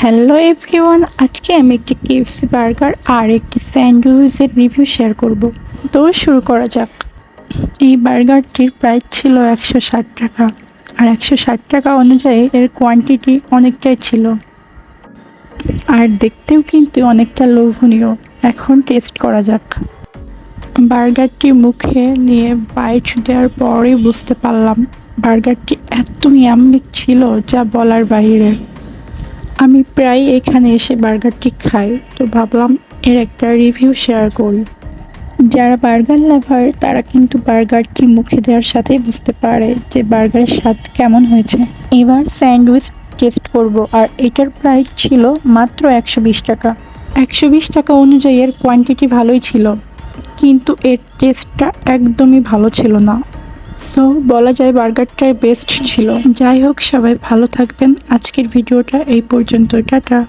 Hello everyone আজকে আমি একটি কেএফসি বার্গার আর একটি স্যান্ডউইচের রিভিউ শেয়ার করব। তো শুরু করা যাক। এই বার্গারটির প্রাইস ছিল একশো ষাট টাকা আর একশো ষাট টাকা অনুযায়ী এর কোয়ান্টিটি অনেকটাই ছিল। আর দেখতেও কিন্তু অনেকটা লোভনীয়। এখন টেস্ট করা যাক। বার্গারটি মুখে নিয়ে বাইট দেওয়ার পরেই বুঝতে পারলাম বার্গারটি এত ইয়াম্মি ছিল যা বলার বাইরে আমি প্রায় এখানে এসে বার্গারটি খাই, তো ভাবলাম এর একটা রিভিউ শেয়ার করি। যারা বার্গার লাভার তারা কিন্তু বার্গারটি মুখে দেওয়ার সাথেই বুঝতে পারে যে বার্গারের স্বাদ কেমন হয়েছে। এবার স্যান্ডউইচ টেস্ট করব, আর এটার প্রাইস ছিল মাত্র একশো বিশ টাকা। একশো বিশ টাকা অনুযায়ী এর কোয়ান্টিটি ভালোই ছিল, কিন্তু এর টেস্টটা একদমই ভালো ছিল না। সো বলা যায় বার্গারটাই বেস্ট ছিল। যাই হোক, সবাই ভালো থাকবেন। আজকের ভিডিওটা এই পর্যন্ত। টাটা।